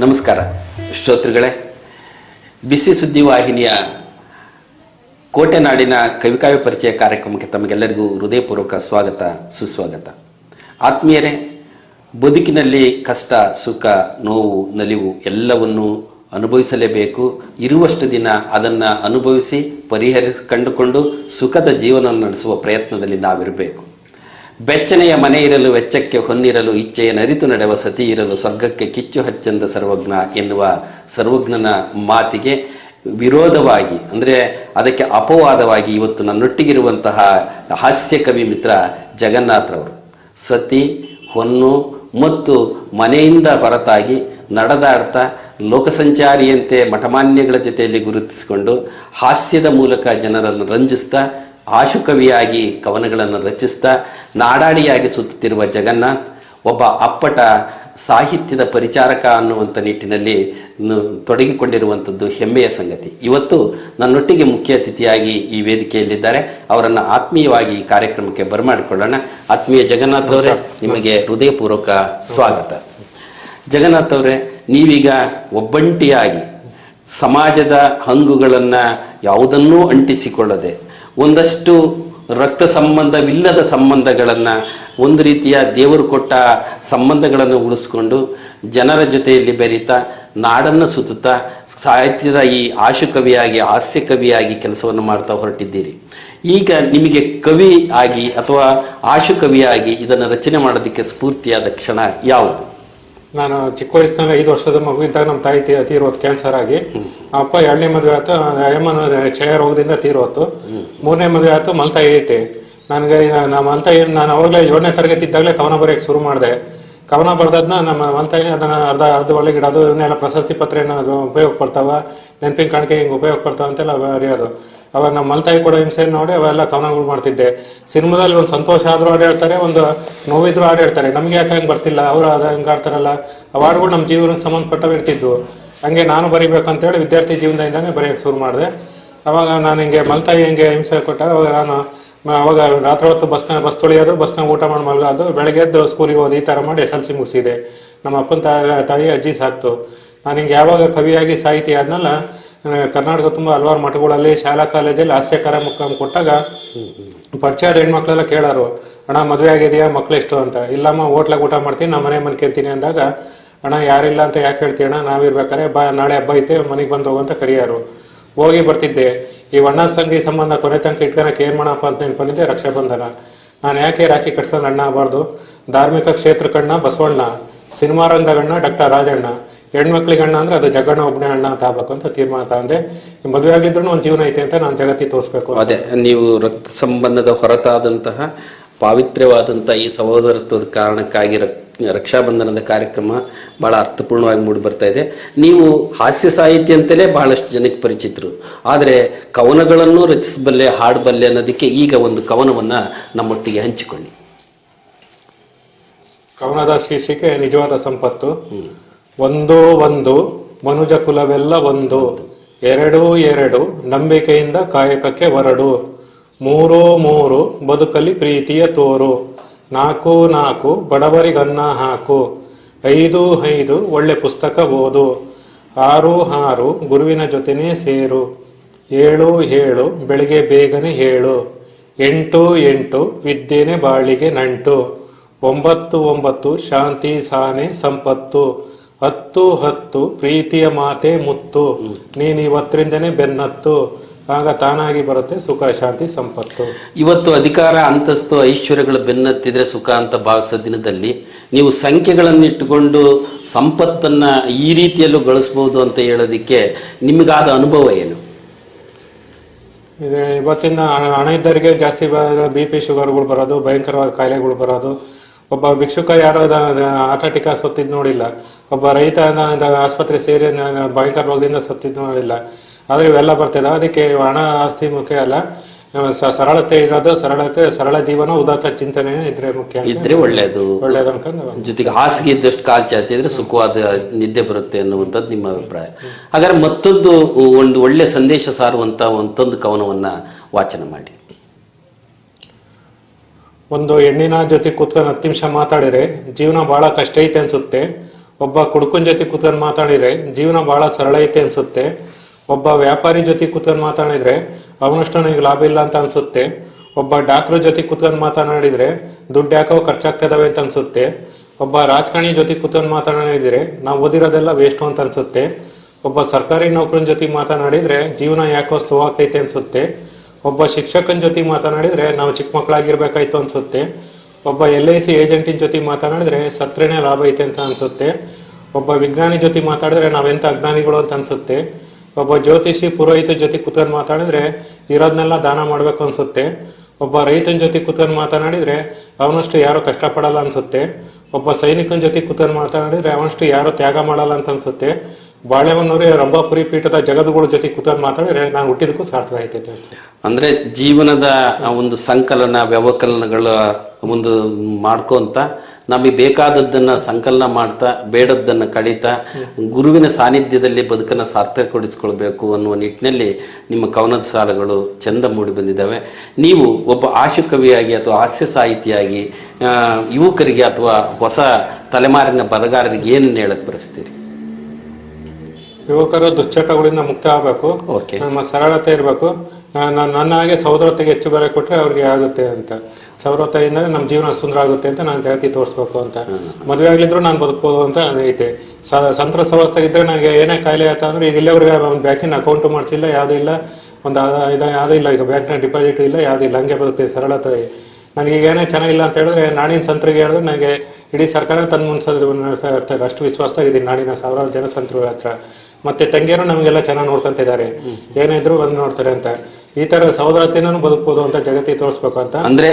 ನಮಸ್ಕಾರ. ಶ್ರೋತೃಗಳೇ, ಬಿಸಿ ಸುದ್ದಿ ವಾಹಿನಿಯ ಕೋಟೆನಾಡಿನ ಕವಿಕಾವ್ಯ ಪರಿಚಯ ಕಾರ್ಯಕ್ರಮಕ್ಕೆ ತಮಗೆಲ್ಲರಿಗೂ ಹೃದಯಪೂರ್ವಕ ಸ್ವಾಗತ, ಸುಸ್ವಾಗತ. ಆತ್ಮೀಯರೇ, ಬದುಕಿನಲ್ಲಿ ಕಷ್ಟ, ಸುಖ, ನೋವು, ನಲಿವು ಎಲ್ಲವನ್ನು ಅನುಭವಿಸಲೇಬೇಕು. ಇರುವಷ್ಟು ದಿನ ಅದನ್ನು ಅನುಭವಿಸಿ ಪರಿಹರಿ ಕಂಡುಕೊಂಡು ಸುಖದ ಜೀವನ ನಡೆಸುವ ಪ್ರಯತ್ನದಲ್ಲಿ ನಾವಿರಬೇಕು. ಬೆಚ್ಚನೆಯ ಮನೆ ಇರಲು, ವೆಚ್ಚಕ್ಕೆ ಹೊನ್ನಿರಲು ಇಚ್ಛೆಯ ನರಿತು ನಡೆವ ಸತಿ ಇರಲು, ಸ್ವರ್ಗಕ್ಕೆ ಕಿಚ್ಚು ಹಚ್ಚಂದ ಸರ್ವಜ್ಞ ಎನ್ನುವ ಸರ್ವಜ್ಞನ ಮಾತಿಗೆ ವಿರೋಧವಾಗಿ, ಅಂದರೆ ಅದಕ್ಕೆ ಅಪವಾದವಾಗಿ ಇವತ್ತು ನನ್ನೊಟ್ಟಿಗಿರುವಂತಹ ಹಾಸ್ಯ ಕವಿ ಮಿತ್ರ ಜಗನ್ನಾಥ್ರವರು ಸತಿ, ಹೊನ್ನು ಮತ್ತು ಮನೆಯಿಂದ ಹೊರತಾಗಿ ನಡೆದಾಡ್ತಾ ಲೋಕಸಂಚಾರಿಯಂತೆ ಮಠಮಾನ್ಯಗಳ ಜೊತೆಯಲ್ಲಿ ಗುರುತಿಸಿಕೊಂಡು ಹಾಸ್ಯದ ಮೂಲಕ ಜನರನ್ನು ರಂಜಿಸ್ತಾ ಆಶುಕವಿಯಾಗಿ ಕವನಗಳನ್ನು ರಚಿಸ್ತಾ ನಾಡಾಡಿಯಾಗಿ ಸುತ್ತುತ್ತಿರುವ ಜಗನ್ನಾಥ್ ಒಬ್ಬ ಅಪ್ಪಟ ಸಾಹಿತ್ಯದ ಪರಿಚಾರಕ ಅನ್ನುವಂಥ ನಿಟ್ಟಿನಲ್ಲಿ ತೊಡಗಿಕೊಂಡಿರುವಂಥದ್ದು ಹೆಮ್ಮೆಯ ಸಂಗತಿ. ಇವತ್ತು ನನ್ನೊಟ್ಟಿಗೆ ಮುಖ್ಯ ಅತಿಥಿಯಾಗಿ ಈ ವೇದಿಕೆಯಲ್ಲಿದ್ದಾರೆ. ಅವರನ್ನು ಆತ್ಮೀಯವಾಗಿ ಈ ಕಾರ್ಯಕ್ರಮಕ್ಕೆ ಬರಮಾಡಿಕೊಳ್ಳೋಣ. ಆತ್ಮೀಯ ಜಗನ್ನಾಥ್ ಅವರೇ ನಿಮಗೆ ಹೃದಯಪೂರ್ವಕ ಸ್ವಾಗತ. ಜಗನ್ನಾಥ್ ಅವರೇ ನೀವೀಗ ಒಬ್ಬಂಟಿಯಾಗಿ ಸಮಾಜದ ಹಂಗುಗಳನ್ನು ಯಾವುದನ್ನೂ ಅಂಟಿಸಿಕೊಳ್ಳದೆ ಒಂದಷ್ಟು ರಕ್ತ ಸಂಬಂಧವಿಲ್ಲದ ಸಂಬಂಧಗಳನ್ನು ಒಂದು ರೀತಿಯ ದೇವರು ಕೊಟ್ಟ ಸಂಬಂಧಗಳನ್ನು ಉಳಿಸ್ಕೊಂಡು ಜನರ ಜೊತೆಯಲ್ಲಿ ಬೆರೀತಾ, ನಾಡನ್ನು ಸುತ್ತುತ್ತಾ ಸಾಹಿತ್ಯದ ಈ ಆಶು ಕವಿಯಾಗಿ ಹಾಸ್ಯ ಕವಿಯಾಗಿ ಕೆಲಸವನ್ನು ಮಾಡ್ತಾ ಹೊರಟಿದ್ದೀರಿ. ಈಗ ನಿಮಗೆ ಕವಿ ಆಗಿ ಅಥವಾ ಆಶು ಕವಿಯಾಗಿ ಇದನ್ನು ರಚನೆ ಮಾಡೋದಕ್ಕೆ ಸ್ಫೂರ್ತಿಯಾದ ಕ್ಷಣ ಯಾವುದು? ನಾನು ಚಿಕ್ಕ ವಯಸ್ಸಿನಲ್ಲಿ ಐದು ವರ್ಷದ ಮಗು ಇದ್ದಾಗ ನಮ್ಮ ತಾಯಿ ತೀರೋತು ಕ್ಯಾನ್ಸರ್ ಆಗಿ ಅಪ್ಪ ಎರಡನೇ ಮದುವೆ ಆಯ್ತು ಅಯ್ಯಮ್ಮನ ಕ್ಷಯ ರೋಗದಿಂದ ತೀರೋತು ಮೂರನೇ ಮದುವೆ ಆಯ್ತು ಮಲ್ತಾಯಿ ಐತೆ. ನನಗೆ ನಮ್ಮ ಮಲ್ತಾಯಿ ನಾನು ಅವಾಗಲೇ ಏಳನೇ ತರಗತಿ ಇದ್ದಾಗಲೇ ಕವನ ಬರೆಯಕ್ಕೆ ಶುರು ಮಾಡಿದೆ. ಕವನ ಬರೆದದ್ನ ನಮ್ಮ ಮಲ್ತಾಯಿ ಅದನ್ನ ಅರ್ಧ ಅರ್ಧ ಅದು ಇವನ್ನೆಲ್ಲ ಪ್ರಶಸ್ತಿ ಪತ್ರ ಏನಾದ್ರು ಉಪಯೋಗ ಪಡ್ತಾವ ನೆನಪಿನ ಕಾಣಿಕೆ ಹಿಂಗೆ ಉಪಯೋಗ ಪಡ್ತಾವ ಅಂತೆಲ್ಲ ಬರೆಯೋದು ಅವಾಗ ನಮ್ಮ ಮಲ್ತಾಯಿ ಕೊಡೋ ಹಿಂಸೆ ನೋಡಿ ಅವೆಲ್ಲ ಕವನಗಳು ಮಾಡ್ತಿದ್ದೆ. ಸಿನಿಮಾದಲ್ಲಿ ಒಂದು ಸಂತೋಷ ಆದರೂ ಹಾಡು ಹೇಳ್ತಾರೆ ಒಂದು ನೋವಿದ್ರು ಹಾಡು ಹೇಳ್ತಾರೆ ನಮ್ಗೆ ಯಾಕೆ ಹಂಗೆ ಬರ್ತಿಲ್ಲ? ಅವ್ರು ಅದ ಹಂಗೆ ಆಡ್ತಾರಲ್ಲ. ಆ ಹಾಡುಗಳು ನಮ್ಮ ಜೀವನಕ್ಕೆ ಸಂಬಂಧಪಟ್ಟವು ಇರ್ತಿದ್ವು. ಹಂಗೆ ನಾನು ಬರಿಬೇಕಂತೇಳಿ ವಿದ್ಯಾರ್ಥಿ ಜೀವನದಿಂದಾನೇ ಬರೆಯೋಕ್ಕೆ ಶುರು ಮಾಡಿದೆ. ಅವಾಗ ನಾನು ಹಿಂಗೆ ಮಲ್ತಾಯಿ ಹಿಂಗೆ ಹಿಂಸೆ ಕೊಟ್ಟಾಗ ಅವಾಗ ನಾನು ಅವಾಗ ರಾತ್ರಿ ಹೊತ್ತು ಬಸ್ನ ಬಸ್ ತೊಳಿಯೋದು ಬಸ್ನ ಊಟ ಮಾಡಿ ಮಲಗೋದು, ಬೆಳಗ್ಗೆ ಎದ್ದು ಸ್ಕೂಲಿಗೆ ಹೋದ ಈ ಥರ ಮಾಡಿ ಎಸ್ ಎಲ್ ಸಿ ಮುಗಿಸಿದೆ. ನಮ್ಮ ಅಪ್ಪನ ತಾಯಿ ಅಜ್ಜಿ ಸಾಕ್ತು. ನಾನು ಹಿಂಗೆ ಯಾವಾಗ ಕವಿಯಾಗಿ ಸಾಹಿತಿ ಆದ್ನಲ್ಲ ಕರ್ನಾಟಕ ತುಂಬ ಹಲವಾರು ಮಠಗಳಲ್ಲಿ, ಶಾಲಾ ಕಾಲೇಜಲ್ಲಿ ಹಾಸ್ಯ ಕಾರ್ಯಕ್ರಮ ಕೊಟ್ಟಾಗ ಪರಿಚಯದ ಹೆಣ್ಮಕ್ಳೆಲ್ಲ ಕೇಳೋರು, ಅಣ್ಣ, ಮದುವೆ ಆಗಿದೆಯಾ? ಮಕ್ಳು ಎಷ್ಟು ಅಂತ. ಇಲ್ಲಮ್ಮ ಹೋಟ್ಲಾಗ ಊಟ ಮಾಡ್ತೀನಿ ನಮ್ಮ ಮನೆ ಮನ್ಕೇಳ್ತೀನಿ ಅಂದಾಗ, ಅಣ್ಣ, ಯಾರಿಲ್ಲ ಅಂತ ಯಾಕೆ ಹೇಳ್ತೀಯ ಅಣ್ಣ ನಾವಿರ್ಬೇಕಾರೆ ಬಾ, ನಾಳೆ ಹಬ್ಬ ಐತೆ, ಮನೆಗೆ ಬಂದು ಹೋಗು ಅಂತ ಕರೆಯೋರು. ಹೋಗಿ ಬರ್ತಿದ್ದೆ. ಈ ಅಣ್ಣ ಸಂಗಿ ಸಂಬಂಧ ಕೊನೆ ತನಕ ಇಟ್ಕೊಳಕ್ಕೆ ಏನು ಮಾಡಪ್ಪ ಅಂತ ನೆನ್ಕೊಂಡಿದ್ದೆ ರಕ್ಷಾಬಂಧನ. ನಾನು ಯಾಕೆ ರಾಖಿ ಕಟ್ಸೋಣ ಅಣ್ಣ ಆಗಬಾರ್ದು? ಧಾರ್ಮಿಕ ಕ್ಷೇತ್ರ ಕಣ್ಣ ಬಸವಣ್ಣ, ಸಿನಿಮಾ ರಂಗಗಣ್ಣ ಡಾಕ್ಟರ್ ರಾಜಣ್ಣ. ಹೆಣ್ಮಕ್ಳಿಗೆ ಅಣ್ಣ ಅಂದ್ರೆ ಅದು ಜಗಣ್ಣ ಒಬ್ಬನೇ ಅಣ್ಣ ಅಂತ ಆಗ್ಬೇಕು ಅಂತ ತೀರ್ಮಾನ ತಗೊಂಡೆ. ಮದುವೆ ಆಗಿದ್ರು ಒಂದು ಜೀವನ ಐತೆ ಅಂತ ನಾನು ಜಗತ್ತಿಗೆ ತೋರಿಸ್ಬೇಕು ಅದೇ ನೀವು ರಕ್ತ ಸಂಬಂಧದ ಹೊರತಾದಂತಹ ಪಾವಿತ್ರ್ಯವಾದಂತಹ ಈ ಸಹೋದರತ್ವದ ಕಾರಣಕ್ಕಾಗಿ ರಕ್ ರಕ್ಷಾಬಂಧನದ ಕಾರ್ಯಕ್ರಮ ಬಹಳ ಅರ್ಥಪೂರ್ಣವಾಗಿ ಮೂಡಿ ಬರ್ತಾ ಇದೆ. ನೀವು ಹಾಸ್ಯ ಸಾಹಿತ್ಯ ಅಂತಲೇ ಬಹಳಷ್ಟು ಜನಕ್ಕೆ ಪರಿಚಿತರು. ಆದರೆ ಕವನಗಳನ್ನು ರಚಿಸಬಲ್ಲೆ ಹಾಡಬಲ್ಲೆ ಅನ್ನೋದಕ್ಕೆ ಈಗ ಒಂದು ಕವನವನ್ನು ನಮ್ಮೊಟ್ಟಿಗೆ ಹಂಚಿಕೊಳ್ಳಿ. ಕವನದ ಶೀರ್ಷಿಕೆ ನಿಜವಾದ ಸಂಪತ್ತು. ಒಂದು ಒಂದು, ಮನುಜ ಕುಲವೆಲ್ಲ ಒಂದು, ಎರಡು ಎರಡು, ನಂಬಿಕೆಯಿಂದ ಕಾಯಕಕ್ಕೆ ಹೊರಡು. ಮೂರು ಮೂರು ಬದುಕಲಿ ಪ್ರೀತಿಯ ತೋರು. ನಾಲ್ಕು ನಾಲ್ಕು, ಬಡವರಿಗನ್ನ ಹಾಕು. ಐದು ಐದು, ಒಳ್ಳೆ ಪುಸ್ತಕ ಓದು. ಆರು ಆರು, ಗುರುವಿನ ಜೊತೆನೇ ಸೇರು. ಏಳು ಏಳು, ಬೆಳಿಗ್ಗೆ ಬೇಗನೆ ಹೇಳು. ಎಂಟು ಎಂಟು, ವಿದ್ಯೆನೆ ಬಾಳಿಗೆ ನಂಟು. ಒಂಬತ್ತು ಒಂಬತ್ತು, ಶಾಂತಿ ಸಾನೆ ಸಂಪತ್ತು. ಹತ್ತು ಹತ್ತು ಪ್ರೀತಿಯ ಮಾತೆ ಮುತ್ತು. ನೀನು ಇವತ್ತರಿಂದನೇ ಬೆನ್ನತ್ತು. ಆಗ ತಾನಾಗಿ ಬರುತ್ತೆ ಸುಖ ಶಾಂತಿ ಸಂಪತ್ತು. ಇವತ್ತು ಅಧಿಕಾರ ಅಂತಸ್ತು ಐಶ್ವರ್ಯಗಳು ಬೆನ್ನತ್ತಿದ್ರೆ ಸುಖ ಅಂತ ಭಾವಿಸೋ ದಿನದಲ್ಲಿ ನೀವು ಸಂಖ್ಯೆಗಳನ್ನು ಇಟ್ಟುಕೊಂಡು ಸಂಪತ್ತನ್ನ ಈ ರೀತಿಯಲ್ಲೂ ಗಳಿಸ್ಬೋದು ಅಂತ ಹೇಳೋದಕ್ಕೆ ನಿಮಗಾದ ಅನುಭವ ಏನು? ಇದು ಇವತ್ತಿನ ಹಣ- ಹಣ ಇದ್ದವರಿಗೆ ಜಾಸ್ತಿ ಬಿ ಪಿ ಶುಗರ್ಗಳು ಬರೋದು ಭಯಂಕರವಾದ ಕಾಯಿಲೆಗಳು ಬರೋದು ಒಬ್ಬ ಭಿಕ್ಷುಕ ಯಾರೋ ಆಟಾಟಿಕ ಸತ್ತಿದ್ ನೋಡಿಲ್ಲ. ಒಬ್ಬ ರೈತ ಆಸ್ಪತ್ರೆ ಸೇರಿ ಭಯಂಕರ ರೋಗದಿಂದ ಸತ್ತಿದ್ ನೋಡಿಲ್ಲ. ಆದ್ರೆ ಇವೆಲ್ಲ ಬರ್ತಿದೆ. ಅದಕ್ಕೆ ಹಣ ಆಸ್ತಿ ಮುಖ್ಯ ಅಲ್ಲ. ಸರಳತೆ ಇರೋದು ಸರಳತೆ ಸರಳ ಜೀವನ ಉದಾತ್ತ ಚಿಂತನೆ ಇದ್ರೆ ಮುಖ್ಯ ಇದ್ರೆ ಒಳ್ಳೇದು. ಒಳ್ಳೇದು ಅನ್ಕೊಂಡು ಜೊತೆಗೆ ಹಾಸಿಗೆ ಇದ್ದಷ್ಟು ಕಾಲು ಚಾಚಿದ್ರೆ ಸುಖವಾದ ನಿದ್ದೆ ಬರುತ್ತೆ ಅನ್ನುವಂಥದ್ದು ನಿಮ್ಮ ಅಭಿಪ್ರಾಯ. ಹಾಗಾದ್ರೆ ಮತ್ತೊಂದು ಒಂದು ಒಳ್ಳೆ ಸಂದೇಶ ಸಾರುವಂತ ಒಂದೊಂದು ಕವನವನ್ನ ವಾಚನ ಮಾಡಿ. ಒಂದು ಹೆಣ್ಣಿನ ಜೊತೆ ಕೂತ್ಕೊಂಡು ಹತ್ತು ನಿಮಿಷ ಮಾತಾಡಿದ್ರೆ ಜೀವನ ಬಹಳ ಕಷ್ಟ ಐತೆ ಅನ್ಸುತ್ತೆ. ಒಬ್ಬ ಕುಡುಕನ ಜೊತೆ ಕೂತ್ಕೊಂಡು ಮಾತಾಡಿದ್ರೆ ಜೀವನ ಬಹಳ ಸರಳ ಐತೆ ಅನ್ಸುತ್ತೆ. ಒಬ್ಬ ವ್ಯಾಪಾರಿ ಜೊತೆ ಕೂತ್ಕೊಂಡು ಮಾತಾಡಿದ್ರೆ ಅವನಷ್ಟು ನನಗೆ ಲಾಭ ಇಲ್ಲ ಅಂತ ಅನ್ಸುತ್ತೆ. ಒಬ್ಬ ಡಾಕ್ಟ್ರ್ ಜೊತೆ ಕೂತ್ಕೊಂಡು ಮಾತನಾಡಿದರೆ ದುಡ್ಡು ಯಾಕೋ ಖರ್ಚಾಗ್ತಿದಾವೆ ಅಂತ ಅನ್ಸುತ್ತೆ. ಒಬ್ಬ ರಾಜಕಾರಣಿ ಜೊತೆ ಕೂತ್ಕೊಂಡು ಮಾತನಾಡಿದರೆ ನಾವು ಓದಿರೋದೆಲ್ಲ ವೇಸ್ಟು ಅಂತ ಅನ್ಸುತ್ತೆ. ಒಬ್ಬ ಸರ್ಕಾರಿ ನೌಕರನ ಜೊತೆ ಮಾತನಾಡಿದರೆ ಜೀವನ ಯಾಕೋ ಸ್ಲೋ ಆಗ್ತೈತೆ ಅನ್ಸುತ್ತೆ. ಒಬ್ಬ ಶಿಕ್ಷಕನ ಜೊತೆ ಮಾತನಾಡಿದರೆ ನಾವು ಚಿಕ್ಕ ಮಕ್ಕಳಾಗಿರ್ಬೇಕಾಯ್ತು ಅನ್ಸುತ್ತೆ. ಒಬ್ಬ ಎಲ್ ಐ ಸಿ ಏಜೆಂಟಿನ ಜೊತೆ ಮಾತನಾಡಿದರೆ ಸತ್ರೇನೆ ಲಾಭ ಐತೆ ಅಂತ ಅನ್ಸುತ್ತೆ. ಒಬ್ಬ ವಿಜ್ಞಾನಿ ಜೊತೆ ಮಾತಾಡಿದ್ರೆ ನಾವೆಂಥ ಅಜ್ಞಾನಿಗಳು ಅಂತ ಅನ್ಸುತ್ತೆ. ಒಬ್ಬ ಜ್ಯೋತಿಷಿ ಪುರೋಹಿತ ಜೊತೆ ಕೂತ್ಕೊಂಡು ಮಾತಾಡಿದ್ರೆ ಇರೋದನ್ನೆಲ್ಲ ದಾನ ಮಾಡಬೇಕು ಅನ್ಸುತ್ತೆ. ಒಬ್ಬ ರೈತನ ಜೊತೆ ಕೂತ್ಕೊಂಡು ಮಾತನಾಡಿದರೆ ಅವನಷ್ಟು ಯಾರು ಕಷ್ಟಪಡಲ್ಲ ಅನ್ಸುತ್ತೆ. ಒಬ್ಬ ಸೈನಿಕನ ಜೊತೆ ಕೂತ್ಕೊಂಡು ಮಾತನಾಡಿದರೆ ಅವನಷ್ಟು ಯಾರು ತ್ಯಾಗ ಮಾಡಲ್ಲ ಅಂತ ಅನ್ಸುತ್ತೆ. ಬಾಳೆಹೊನ್ನೂರಿ ರಂಭಾಪುರಿ ಪೀಠದ ಜಗದ್ಗುಳ ಜೊತೆ ಕೂತ್ಕೊಂಡು ಮಾತಾಡಿದ್ರೆ ನಾನು ಹುಟ್ಟಿದಕ್ಕೂ ಸಾರ್ಥಕ ಆಯ್ತೈತೆ. ಅಂದ್ರೆ ಜೀವನದ ಒಂದು ಸಂಕಲನ ವ್ಯವಕಲನಗಳ ಒಂದು ಮಾಡ್ಕೊಂತ ನಮಗೆ ಬೇಕಾದದ್ದನ್ನ ಸಂಕಲನ ಮಾಡ್ತಾ ಬೇಡದ್ದನ್ನ ಕಳೀತಾ ಗುರುವಿನ ಸಾನ್ನಿಧ್ಯದಲ್ಲಿ ಬದುಕನ್ನು ಸಾರ್ಥಕಗೊಳಿಸ್ಕೊಳ್ಬೇಕು ಅನ್ನುವ ನಿಟ್ಟಿನಲ್ಲಿ ನಿಮ್ಮ ಕವನದ ಸಾಲಗಳು ಚಂದ ಮೂಡಿ ಬಂದಿದ್ದಾವೆ. ನೀವು ಒಬ್ಬ ಆಶು ಕವಿಯಾಗಿ ಅಥವಾ ಹಾಸ್ಯ ಸಾಹಿತಿಯಾಗಿ ಯುವಕರಿಗೆ ಅಥವಾ ಹೊಸ ತಲೆಮಾರಿನ ಬರಗಾರರಿಗೆ ಏನನ್ನು ಹೇಳಕ್ಕೆ ಬರೆಸ್ತೀರಿ ಯುವಕರು ದುಶ್ಚಟಗಳಿಂದ ಮುಕ್ತ ಆಗಬೇಕು. ಓಕೆ ನಮ್ಮ ಸರಳತೆ ಇರಬೇಕು. ನನ್ನ ಹಾಗೆ ಸೌದರತೆಗೆ ಹೆಚ್ಚು ಬೆಲೆ ಕೊಟ್ಟರೆ ಅವ್ರಿಗೆ ಆಗುತ್ತೆ ಅಂತ. ಸೌರತೆಯಿಂದ ನಮ್ಮ ಜೀವನ ಸುಂದರ ಆಗುತ್ತೆ ಅಂತ ನಾನು ಜಾತಿ ತೋರಿಸ್ಬೇಕು ಅಂತ. ಮದುವೆ ಆಗಲಿದ್ರು ನಾನು ಬದುಕ್ಬೋದು ಅಂತ ಐತೆ. ಸ- ಸಂತಸ ಅವಸ್ಥೆಗಿದ್ರೆ ನನಗೆ ಏನೇ ಕಾಯಿಲೆ ಆಯ್ತು ಅಂದ್ರೆ ಈಗ ಇಲ್ಲಿವರೆಗೆ ಒಂದು ಬ್ಯಾಂಕಿನ ಅಕೌಂಟ್ ಮಾಡಿಸಿಲ್ಲ ಯಾವುದೂ ಇಲ್ಲ. ಒಂದು ಇದು ಯಾವುದೂ ಇಲ್ಲ. ಈಗ ಬ್ಯಾಂಕ್ನ ಡಿಪಾಸಿಟ್ ಇಲ್ಲ ಯಾವುದೂ ಇಲ್ಲ. ಹಂಗೆ ಬರುತ್ತೆ ಸರಳತೆ. ನನಗೆ ಈಗ ಏನೇ ಚೆನ್ನಾಗಿಲ್ಲ ಅಂತ ಹೇಳಿದ್ರೆ ನಾಡಿನ ಸಂತರಿಗೆ ಹೇಳಿದ್ರೆ ನನಗೆ ಇಡೀ ಸರ್ಕಾರ ತನ್ನ ಮುನ್ಸೋದು ಇರ್ತಾರೆ ಅಷ್ಟು ವಿಶ್ವಾಸದಾಗಿದ್ದೀನಿ ನಾಡಿನ ಸಾವಿರಾರು ಜನ ಸಂತರು ಹತ್ರ. ಮತ್ತೆ ತಂಗಿಯರು ನಮಗೆಲ್ಲ ಚೆನ್ನಾಗಿ ನೋಡ್ಕೊಂತ ಇದ್ದಾರೆ. ಏನಿದ್ರು ಬಂದು ನೋಡ್ತಾರೆ ಅಂತ. ಈ ತರ ಸಹೋದರತೆಯನ್ನು ಬದುಕಬಹುದು ಅಂತ ಜಗತ್ತಿಗೆ ತೋರಿಸ್ಬೇಕು ಅಂತ. ಅಂದ್ರೆ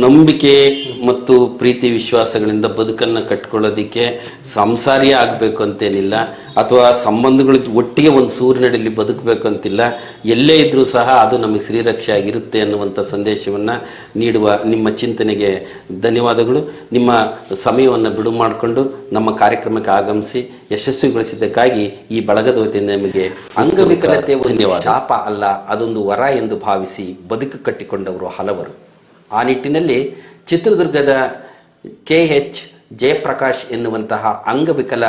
ನಂಬಿಕೆ ಮತ್ತು ಪ್ರೀತಿ ವಿಶ್ವಾಸಗಳಿಂದ ಬದುಕನ್ನ ಕಟ್ಕೊಳ್ಳೋದಿಕ್ಕೆ ಸಂಸಾರಿಯೇ ಆಗ್ಬೇಕು ಅಂತೇನಿಲ್ಲ. ಅಥವಾ ಸಂಬಂಧಗಳು ಒಟ್ಟಿಗೆ ಒಂದು ಸೂರ್ಯನಡಿಯಲ್ಲಿ ಬದುಕಬೇಕು ಅಂತಿಲ್ಲ ಎಲ್ಲೇ ಇದ್ದರೂ ಸಹ ಅದು ನಮಗೆ ಶ್ರೀರಕ್ಷೆ ಆಗಿರುತ್ತೆ ಅನ್ನುವಂಥ ಸಂದೇಶವನ್ನು ನೀಡುವ ನಿಮ್ಮ ಚಿಂತನೆಗೆ ಧನ್ಯವಾದಗಳು. ನಿಮ್ಮ ಸಮಯವನ್ನು ಬಿಡು ಮಾಡಿಕೊಂಡು ನಮ್ಮ ಕಾರ್ಯಕ್ರಮಕ್ಕೆ ಆಗಮಿಸಿ ಯಶಸ್ವಿಗೊಳಿಸಿದ್ದಕ್ಕಾಗಿ ಈ ಬಳಗದ ವತಿಯಿಂದ ನಿಮಗೆ ಅಂಗವಿಕಲತೆ ಧನ್ಯವಾದ. ಶಾಪ ಅಲ್ಲ ಅದೊಂದು ವರ ಎಂದು ಭಾವಿಸಿ ಬದುಕು ಕಟ್ಟಿಕೊಂಡವರು ಹಲವರು. ಆ ನಿಟ್ಟಿನಲ್ಲಿ ಚಿತ್ರದುರ್ಗದ ಕೆ ಎಚ್ ಜಯಪ್ರಕಾಶ್ ಎನ್ನುವಂತಹ ಅಂಗವಿಕಲ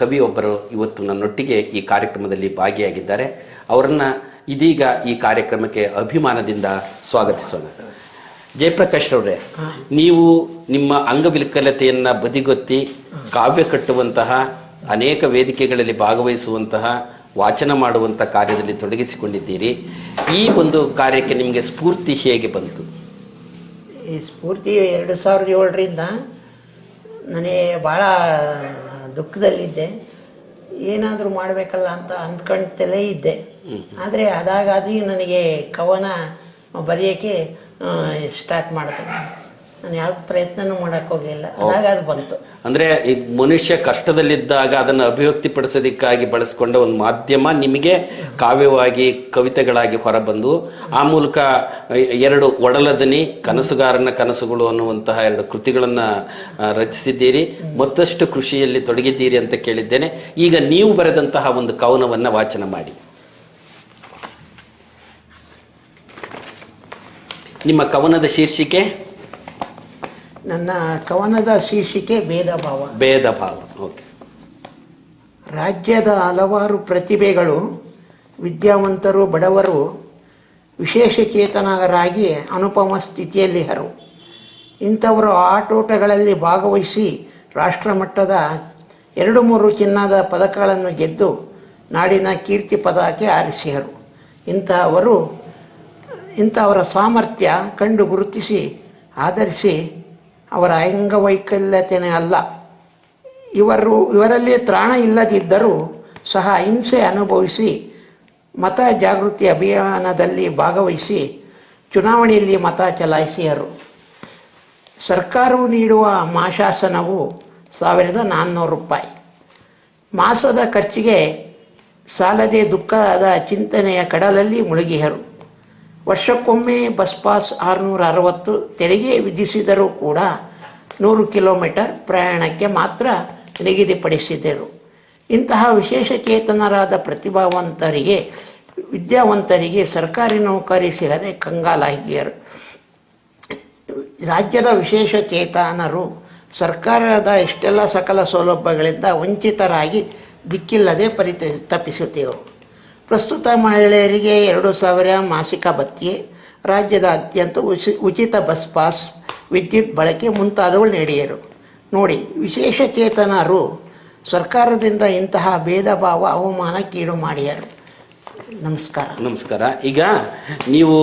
ಕವಿಯೊಬ್ಬರು ಇವತ್ತು ನನ್ನೊಟ್ಟಿಗೆ ಈ ಕಾರ್ಯಕ್ರಮದಲ್ಲಿ ಭಾಗಿಯಾಗಿದ್ದಾರೆ. ಅವರನ್ನು ಇದೀಗ ಈ ಕಾರ್ಯಕ್ರಮಕ್ಕೆ ಅಭಿಮಾನದಿಂದ ಸ್ವಾಗತಿಸೋಣ. ಜಯಪ್ರಕಾಶ್ ಅವರೇ ನೀವು ನಿಮ್ಮ ಅಂಗವಿಲ್ಕಲತೆಯನ್ನು ಬದಿಗೊತ್ತಿ ಕಾವ್ಯ ಕಟ್ಟುವಂತಹ ಅನೇಕ ವೇದಿಕೆಗಳಲ್ಲಿ ಭಾಗವಹಿಸುವಂತಹ ವಾಚನ ಮಾಡುವಂಥ ಕಾರ್ಯದಲ್ಲಿ ತೊಡಗಿಸಿಕೊಂಡಿದ್ದೀರಿ. ಈ ಒಂದು ಕಾರ್ಯಕ್ಕೆ ನಿಮಗೆ ಸ್ಫೂರ್ತಿ ಹೇಗೆ ಬಂತು? ಈ ಸ್ಫೂರ್ತಿ ಎರಡು ಸಾವಿರದ ಏಳರಿಂದ ನನಗೆ ಭಾಳ ದುಃಖದಲ್ಲಿದ್ದೆ. ಏನಾದರೂ ಮಾಡಬೇಕಲ್ಲ ಅಂತ ಅಂದ್ಕೊಂತಲೇ ಇದ್ದೆ. ಆದರೆ ಅದಾಗಾದಿ ನನಗೆ ಕವನ ಬರೆಯೋಕ್ಕೆ ಸ್ಟಾರ್ಟ್ ಮಾಡಿದೆ. ನಾನು ಯಾವ ಪ್ರಯತ್ನನೂ ಮಾಡಕ್ ಹೋಗ್ಲಿಲ್ಲ. ಅದಾಗ ಅದು ಬಂತು. ಅಂದ್ರೆ ಈ ಮನುಷ್ಯ ಕಷ್ಟದಲ್ಲಿದ್ದಾಗ ಅದನ್ನು ಅಭಿವ್ಯಕ್ತಿಪಡಿಸೋದಕ್ಕಾಗಿ ಬಳಸ್ಕೊಂಡ ಒಂದು ಮಾಧ್ಯಮ ನಿಮಗೆ ಕಾವ್ಯವಾಗಿ, ಕವಿತೆಗಳಾಗಿ ಹೊರಬಂದು, ಆ ಮೂಲಕ ಎರಡು ಒಡಲದನಿ, ಕನಸುಗಾರನ ಕನಸುಗಳು ಅನ್ನುವಂತಹ ಎರಡು ಕೃತಿಗಳನ್ನ ರಚಿಸಿದ್ದೀರಿ. ಮತ್ತಷ್ಟು ಕೃಷಿಯಲ್ಲಿ ತೊಡಗಿದ್ದೀರಿ ಅಂತ ಕೇಳಿದ್ದೇನೆ. ಈಗ ನೀವು ಬರೆದಂತಹ ಒಂದು ಕವನವನ್ನ ವಾಚನ ಮಾಡಿ. ನಿಮ್ಮ ಕವನದ ಶೀರ್ಷಿಕೆ? ನನ್ನ ಕವನದ ಶೀರ್ಷಿಕೆ ಭೇದ ಭಾವ ಭೇದ ಭಾವ ಓಕೆ. ರಾಜ್ಯದ ಹಲವಾರು ಪ್ರತಿಭೆಗಳು ವಿದ್ಯಾವಂತರು ಬಡವರು ವಿಶೇಷಚೇತನರಾಗಿ ಅನುಪಮ ಸ್ಥಿತಿಯಲ್ಲಿ ಹರು ಇಂಥವರು ಆಟೋಟಗಳಲ್ಲಿ ಭಾಗವಹಿಸಿ ರಾಷ್ಟ್ರಮಟ್ಟದ ಎರಡು ಮೂರು ಚಿನ್ನದ ಪದಕಗಳನ್ನು ಗೆದ್ದು ನಾಡಿನ ಕೀರ್ತಿ ಪದಕ್ಕೆ ಆರಿಸಿದರು ಇಂತಹವರು ಇಂಥವರ ಸಾಮರ್ಥ್ಯ ಕಂಡು ಗುರುತಿಸಿ ಆಧರಿಸಿ ಅವರ ಅಂಗವೈಕಲ್ಯತೆಯೇ ಅಲ್ಲ. ಇವರು, ಇವರಲ್ಲಿ ತ್ರಾಣ ಇಲ್ಲದಿದ್ದರೂ ಸಹ ಹಿಂಸೆ ಅನುಭವಿಸಿ, ಮತ ಜಾಗೃತಿ ಅಭಿಯಾನದಲ್ಲಿ ಭಾಗವಹಿಸಿ, ಚುನಾವಣೆಯಲ್ಲಿ ಮತ ಚಲಾಯಿಸಿದರು. ಸರ್ಕಾರವು ನೀಡುವ ಮಾಶಾಸನವು ಸಾವಿರದ ನಾನ್ನೂರು ರೂಪಾಯಿ. ಮಾಸದ ಖರ್ಚಿಗೆ ಸಾಲದೆ ದುಃಖದ ಚಿಂತನೆಯ ಕಡಲಲ್ಲಿ ಮುಳುಗಿದರು. ವರ್ಷಕ್ಕೊಮ್ಮೆ ಬಸ್ ಪಾಸ್ ಆರುನೂರ ಅರವತ್ತು ತೆರಿಗೆ ವಿಧಿಸಿದರೂ ಕೂಡ ನೂರು ಕಿಲೋಮೀಟರ್ ಪ್ರಯಾಣಕ್ಕೆ ಮಾತ್ರ ನಿಗದಿಪಡಿಸಿದರು ಇಂತಹ ವಿಶೇಷಚೇತನರಾದ ಪ್ರತಿಭಾವಂತರಿಗೆ, ವಿದ್ಯಾವಂತರಿಗೆ ಸರ್ಕಾರಿ ನೌಕರಿ ಸಿಗದೆ ಕಂಗಾಲಾಗಿಯರು. ರಾಜ್ಯದ ವಿಶೇಷ ಚೇತನರು ಸರ್ಕಾರದ ಇಷ್ಟೆಲ್ಲ ಸಕಲ ಸೌಲಭ್ಯಗಳಿಂದ ವಂಚಿತರಾಗಿ ದಿಕ್ಕಿಲ್ಲದೆ ಪರಿತ ತಪ್ಪಿಸುತ್ತೇವೆ ಪ್ರಸ್ತುತ ಮಹಿಳೆಯರಿಗೆ ಎರಡು ಸಾವಿರ ಮಾಸಿಕ ಭತ್ಯೆ ರಾಜ್ಯದಾದ್ಯಂತ ಉಚಿ ಉಚಿತ ಬಸ್ ಪಾಸ್ ವಿದ್ಯುತ್ ಬಳಕೆ ಮುಂತಾದವುಗಳು ನೀಡಿದರು. ನೋಡಿ ವಿಶೇಷ ಚೇತನರು ಸರ್ಕಾರದಿಂದ ಇಂತಹ ಭೇದ ಭಾವ ಅವಮಾನಕ್ಕೀಡು ಮಾಡಿದರು. ನಮಸ್ಕಾರ. ನಮಸ್ಕಾರ. ಈಗ ನೀವು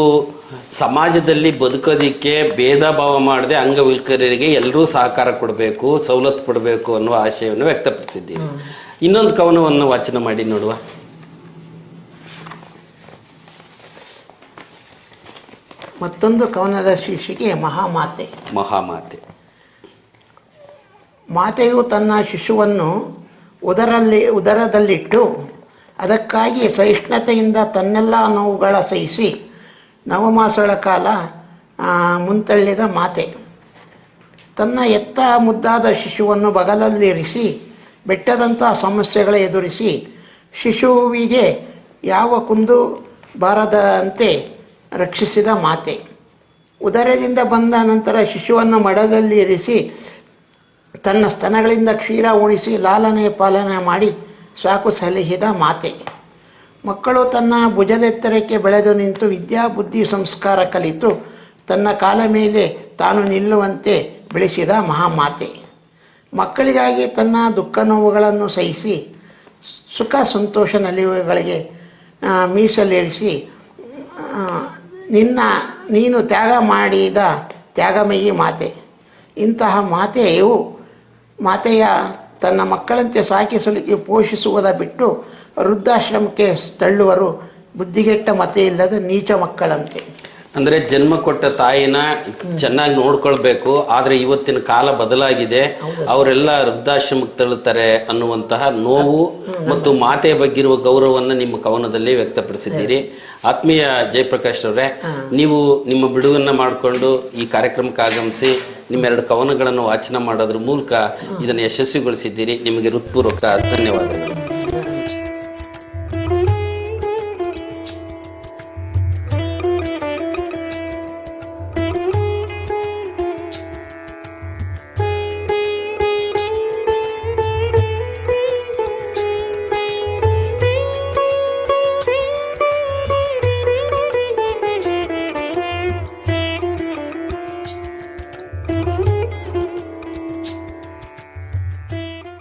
ಸಮಾಜದಲ್ಲಿ ಬದುಕೋದಿಕ್ಕೆ ಭೇದ ಭಾವ ಮಾಡದೆ ಅಂಗವಿಕಲರಿಗೆ ಎಲ್ಲರೂ ಸಹಕಾರ ಕೊಡಬೇಕು ಸವಲತ್ತು ಕೊಡಬೇಕು ಅನ್ನುವ ಆಶಯವನ್ನು ವ್ಯಕ್ತಪಡಿಸಿದ್ದೀವಿ ಇನ್ನೊಂದು ಕವನವನ್ನು ವಾಚನ ಮಾಡಿ ನೋಡುವ. ಮತ್ತೊಂದು ಕವನದ ಶೀರ್ಷಿಕೆ ಮಹಾಮಾತೆ. ಮಹಾಮಾತೆ. ಮಾತೆಯು ತನ್ನ ಶಿಶುವನ್ನು ಉದರಲ್ಲಿ ಉದರದಲ್ಲಿಟ್ಟು ಅದಕ್ಕಾಗಿ ಸಹಿಷ್ಣುತೆಯಿಂದ ತನ್ನೆಲ್ಲ ನೋವುಗಳ ಸಹಿಸಿ ನವಮಾಸಗಳ ಕಾಲ ಮುಂತಳ್ಳಿದ ಮಾತೆ. ತನ್ನ ಎತ್ತ ಮುದ್ದಾದ ಶಿಶುವನ್ನು ಬಗಲಲ್ಲಿರಿಸಿ ಬೆಟ್ಟದಂಥ ಸಮಸ್ಯೆಗಳ ಎದುರಿಸಿ ಶಿಶುವಿಗೆ ಯಾವ ಕುಂದು ಬಾರದಂತೆ ರಕ್ಷಿಸಿದ ಮಾತೆ. ಉದರದಿಂದ ಬಂದ ನಂತರ ಶಿಶುವನ್ನು ಮಡದಲ್ಲಿ ಇರಿಸಿ ತನ್ನ ಸ್ತನಗಳಿಂದ ಕ್ಷೀರ ಉಣಿಸಿ ಲಾಲನೆ ಪಾಲನೆ ಮಾಡಿ ಸಾಕು ಸಲಹಿದ ಮಾತೆ. ಮಕ್ಕಳು ತನ್ನ ಭುಜದೆತ್ತರಕ್ಕೆ ಬೆಳೆದು ನಿಂತು ವಿದ್ಯಾ, ಬುದ್ಧಿ ಸಂಸ್ಕಾರ ಕಲಿತು ತನ್ನ ಕಾಲ ಮೇಲೆ ತಾನು ನಿಲ್ಲುವಂತೆ ಬೆಳೆಸಿದ ಮಹಾಮಾತೆ. ಮಕ್ಕಳಿಗಾಗಿ ತನ್ನ ದುಃಖ ನೋವುಗಳನ್ನು ಸಹಿಸಿ ಸುಖ ಸಂತೋಷ ನಲಿವುಗಳಿಗೆ ಮೀಸಲಿರಿಸಿ ನಿನ್ನ ನೀನು ತ್ಯಾಗ ಮಾಡಿದ ತ್ಯಾಗಮಯಿ ಮಾತೆ. ಇಂತಹ ಮಾತೆಯು ಮಾತೆಯ ತನ್ನ ಮಕ್ಕಳಂತೆ ಸಾಕಿಸಲಿಕ್ಕೆ ಸಲುಕಿ ಪೋಷಿಸುವುದ ಬಿಟ್ಟು ವೃದ್ಧಾಶ್ರಮಕ್ಕೆ ತಳ್ಳುವರು. ಬುದ್ಧಿಗೆಟ್ಟ ಮತೆ ಇಲ್ಲದ ನೀಚ ಮಕ್ಕಳಂತೆ. ಅಂದ್ರೆ ಜನ್ಮ ಕೊಟ್ಟ ತಾಯಿನ ಚೆನ್ನಾಗಿ ನೋಡ್ಕೊಳ್ಬೇಕು ಆದ್ರೆ ಇವತ್ತಿನ ಕಾಲ ಬದಲಾಗಿದೆ ಅವರೆಲ್ಲ ವೃದ್ಧಾಶ್ರಮಕ್ಕೆ ತಳ್ಳುತ್ತಾರೆ ಅನ್ನುವಂತಹ ನೋವು ಮತ್ತು ಮಾತೆ ಬಗ್ಗೆ ಇರುವ ಗೌರವವನ್ನು ನಿಮ್ಮ ಕವನದಲ್ಲಿ ವ್ಯಕ್ತಪಡಿಸಿದ್ದೀರಿ. ಆತ್ಮೀಯ ಜಯಪ್ರಕಾಶ್ ಅವರೇ ನೀವು ನಿಮ್ಮ ಬಿಡುವನ್ನ ಮಾಡಿಕೊಂಡು ಈ ಕಾರ್ಯಕ್ರಮಕ್ಕೆ ಆಗಮಿಸಿ ನಿಮ್ಮೆರಡು ಕವನಗಳನ್ನು ವಾಚನ ಮಾಡೋದ್ರ ಮೂಲಕ ಇದನ್ನು ಯಶಸ್ವಿಗೊಳಿಸಿದ್ದೀರಿ. ನಿಮಗೆ ಹೃತ್ಪೂರ್ವಕ ಧನ್ಯವಾದಗಳು.